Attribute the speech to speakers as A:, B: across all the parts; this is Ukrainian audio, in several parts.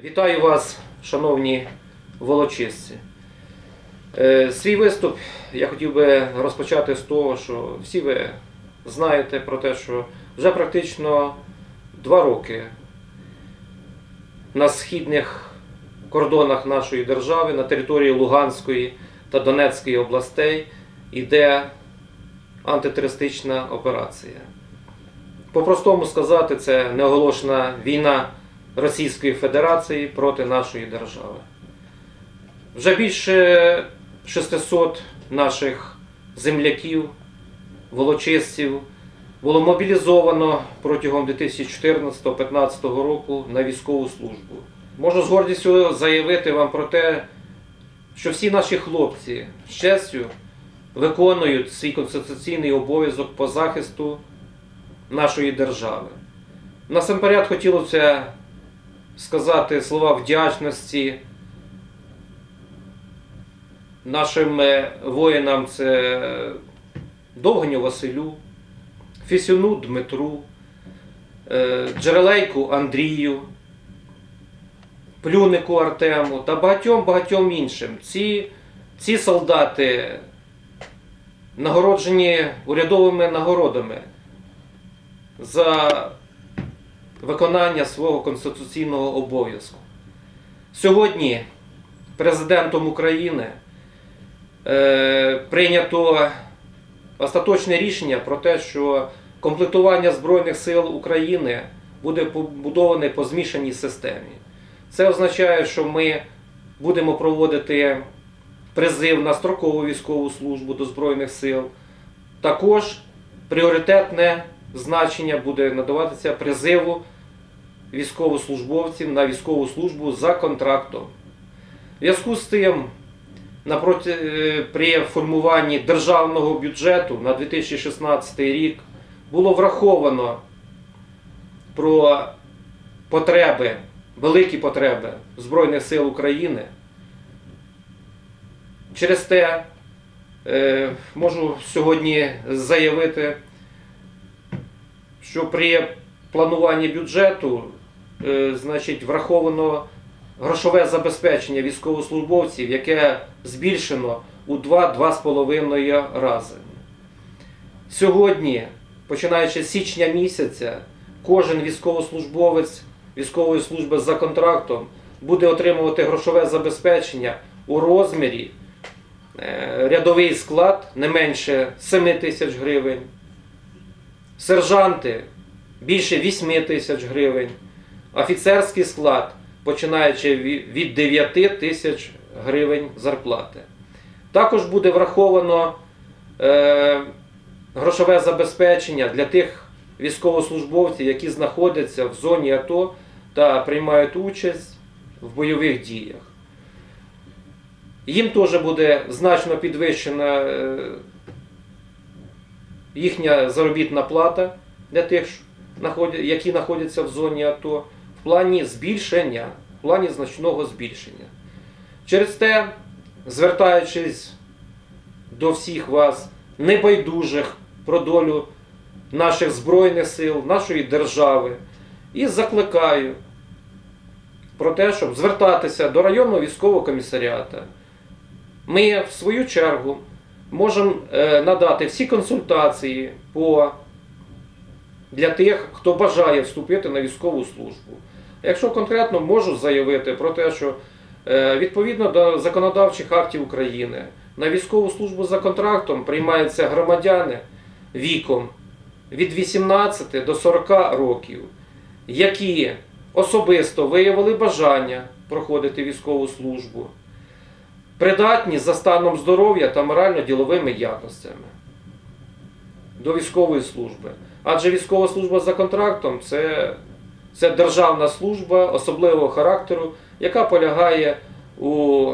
A: Вітаю вас, шановні волочисці. Е, Свій виступ я хотів би розпочати з того, що всі ви знаєте про те, що вже практично два роки на східних кордонах нашої держави, на території Луганської та Донецької областей йде антитерористична операція. По-простому сказати, це неоголошена війна Російської Федерації проти нашої держави. Вже більше 600 наших земляків, волочистів було мобілізовано протягом 2014-2015 року на військову службу. Можу з гордістю заявити вам про те, що всі наші хлопці з честю виконують свій конституційний обов'язок по захисту нашої держави. Насамперед хотілося сказати слова вдячності нашим е, воїнам це Довгоню Василю, Фісюну Дмитру, е, Джерелейку Андрію, Плюнику Артему та багатьом-багатьом іншим. Ці, ці солдати нагороджені урядовими нагородами за виконання свого конституційного обов'язку. Сьогодні президентом України е, прийнято остаточне рішення про те, що комплектування Збройних сил України буде побудоване по змішаній системі. Це означає, що ми будемо проводити призив на строкову військову службу до Збройних сил. Також пріоритетне значення буде надаватися призиву військовослужбовців на військову службу за контрактом. В зв'язку з тим, е, при формуванні державного бюджету на 2016 рік було враховано про потреби, великі потреби Збройних сил України. Через те е, можу сьогодні заявити, що при плануванні бюджету е, значить, враховано грошове забезпечення військовослужбовців, яке збільшено у 2-2,5 рази. Сьогодні, починаючи з січня місяця, кожен військовослужбовець військової служби за контрактом буде отримувати грошове забезпечення у розмірі е, рядовий склад не менше 7 тисяч гривень, сержанти більше 8 тисяч гривень, офіцерський склад починаючи від 9 тисяч гривень зарплати. Також буде враховано е, грошове забезпечення для тих військовослужбовців, які знаходяться в зоні АТО та приймають участь в бойових діях. Їм теж буде значно підвищена е, їхня заробітна плата для тих, які знаходяться в зоні АТО, в плані збільшення, в плані значного збільшення. Через те, звертаючись до всіх вас, небайдужих про долю наших Збройних сил, нашої держави, і закликаю про те, щоб звертатися до районного військового комісаріата. Ми, в свою чергу, можемо е, надати всі консультації по, для тих, хто бажає вступити на військову службу. Якщо конкретно можу заявити про те, що е, відповідно до законодавчих актів України на військову службу за контрактом приймаються громадяни віком від 18 до 40 років, які особисто виявили бажання проходити військову службу, придатні за станом здоров'я та морально-діловими якостями до військової служби. Адже військова служба за контрактом це, це державна служба особливого характеру, яка полягає у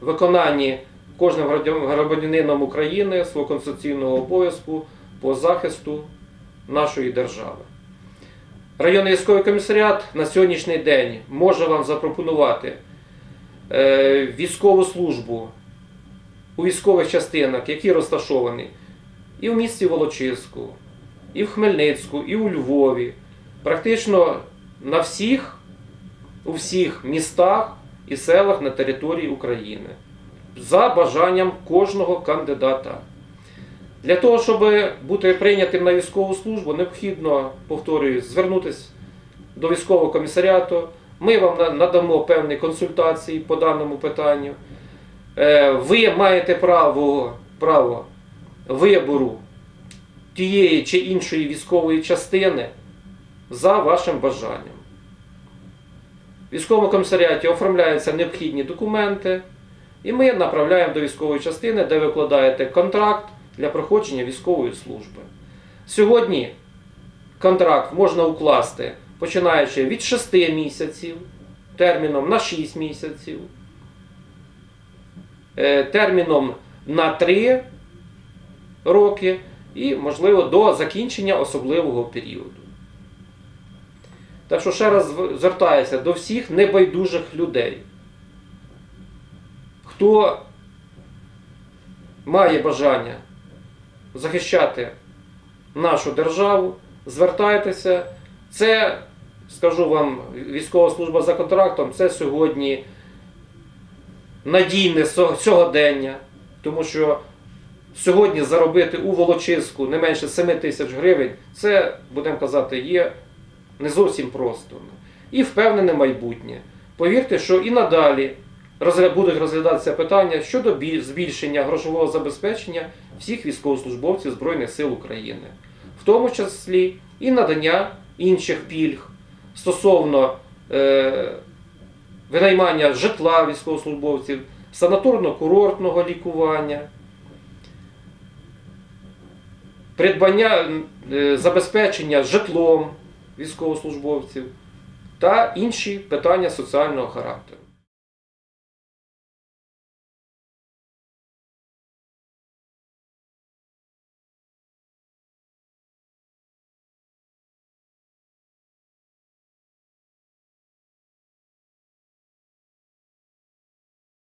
A: виконанні кожним громадянином України свого конституційного обов'язку по захисту нашої держави. Районний військовий комісаріат на сьогоднішній день може вам запропонувати військову службу у військових частинах, які розташовані і в місті Волочиську, і в Хмельницьку, і у Львові. Практично на всіх у всіх містах і селах на території України за бажанням кожного кандидата. Для того, щоб бути прийнятим на військову службу, необхідно, повторюю, звернутися до військового комісаріату. Ми вам надамо певні консультації по даному питанню. Е, Ви маєте право, право вибору тієї чи іншої військової частини за вашим бажанням. В військовому комісаріаті оформляються необхідні документи, і ми направляємо до військової частини, де ви вкладаєте контракт для проходження військової служби. Сьогодні контракт можна укласти починаючи від 6 місяців, терміном на 6 місяців, е, терміном на 3 роки і, можливо, до закінчення особливого періоду. Так що ще раз звертаюся до всіх небайдужих людей, хто має бажання захищати нашу державу, звертайтеся. Це, скажу вам, військова служба за контрактом, це сьогодні надійне сьогодення, тому що сьогодні заробити у Волочиську не менше 7 тисяч гривень, це, будемо казати, є не зовсім просто. І впевнене майбутнє. Повірте, що і надалі будуть розглядатися питання щодо збільшення грошового забезпечення всіх військовослужбовців Збройних сил України, в тому числі і надання інших пільг стосовно е, винаймання житла військовослужбовців, санаторно-курортного лікування, придбання е, забезпечення житлом військовослужбовців та інші питання соціального характеру.